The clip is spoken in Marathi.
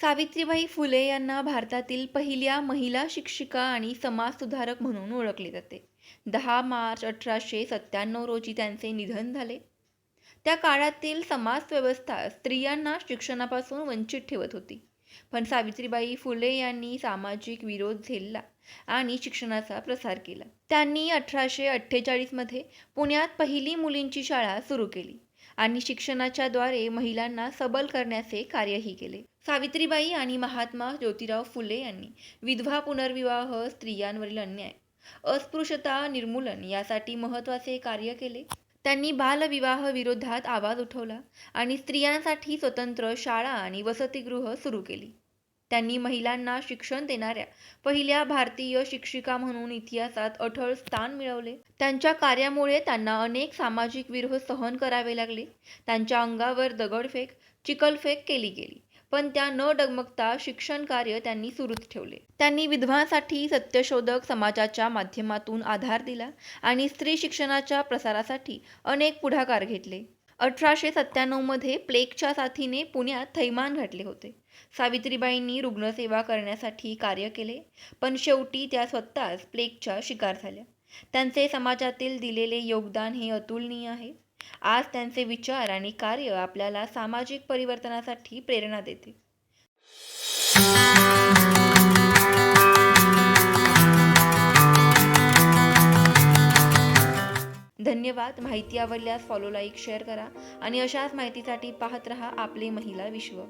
सावित्रीबाई फुले यांना भारतातील पहिल्या महिला शिक्षिका आणि समाजसुधारक म्हणून ओळखले जाते. दहा मार्च अठराशे सत्त्याण्णव रोजी त्यांचे निधन झाले. त्या काळातील समाजव्यवस्था स्त्रियांना शिक्षणापासून वंचित ठेवत होती. पण सावित्रीबाई फुले यांनी सामाजिक विरोध झेलला आणि शिक्षणाचा प्रसार केला. त्यांनी अठराशे अठ्ठेचाळीसमध्ये पुण्यात पहिली मुलींची शाळा सुरू केली आणि शिक्षणाच्या द्वारे महिलांना सबल करण्याचे कार्यही केले. सावित्रीबाई आणि महात्मा ज्योतिराव फुले यांनी विधवा पुनर्विवाह स्त्रियांवरील अन्याय अस्पृश्यता निर्मूलन यासाठी महत्त्वाचे कार्य केले. त्यांनी बालविवाह विरोधात आवाज उठवला आणि स्त्रियांसाठी स्वतंत्र शाळा आणि वसतिगृह सुरू केली. त्यांनी महिलांना शिक्षण देणाऱ्या पहिल्या भारतीय शिक्षिका म्हणून इतिहासात अठळ स्थान मिळवले. त्यांच्या कार्यामुळे त्यांना अनेक सामाजिक विरोध सहन करावे लागले. त्यांच्या अंगावर दगडफेक चिखलफेक केली गेली. पण त्या न डगमगता शिक्षण कार्य त्यांनी सुरूच ठेवले. त्यांनी विधवांसाठी सत्यशोधक समाजाच्या माध्यमातून आधार दिला आणि स्त्री शिक्षणाच्या प्रसारासाठी अनेक पुढाकार घेतले. अठराशे सत्त्याण्णवमध्ये प्लेगच्या साथीने पुण्यात थैमान घातले होते. सावित्रीबाईंनी रुग्णसेवा करण्यासाठी कार्य केले पण शेवटी त्या स्वतःच प्लेगच्या शिकार झाल्या. त्यांचे समाजातील दिलेले योगदान हे अतुलनीय आहे. आज त्यांचे विचार आणि कार्य आपल्याला सामाजिक परिवर्तनासाठी प्रेरणा देते. धन्यवाद. माहिती आवडल्यास फॉलो लाईक शेअर करा आणि अशाच माहितीसाठी पाहत रहा आपले महिला विश्व.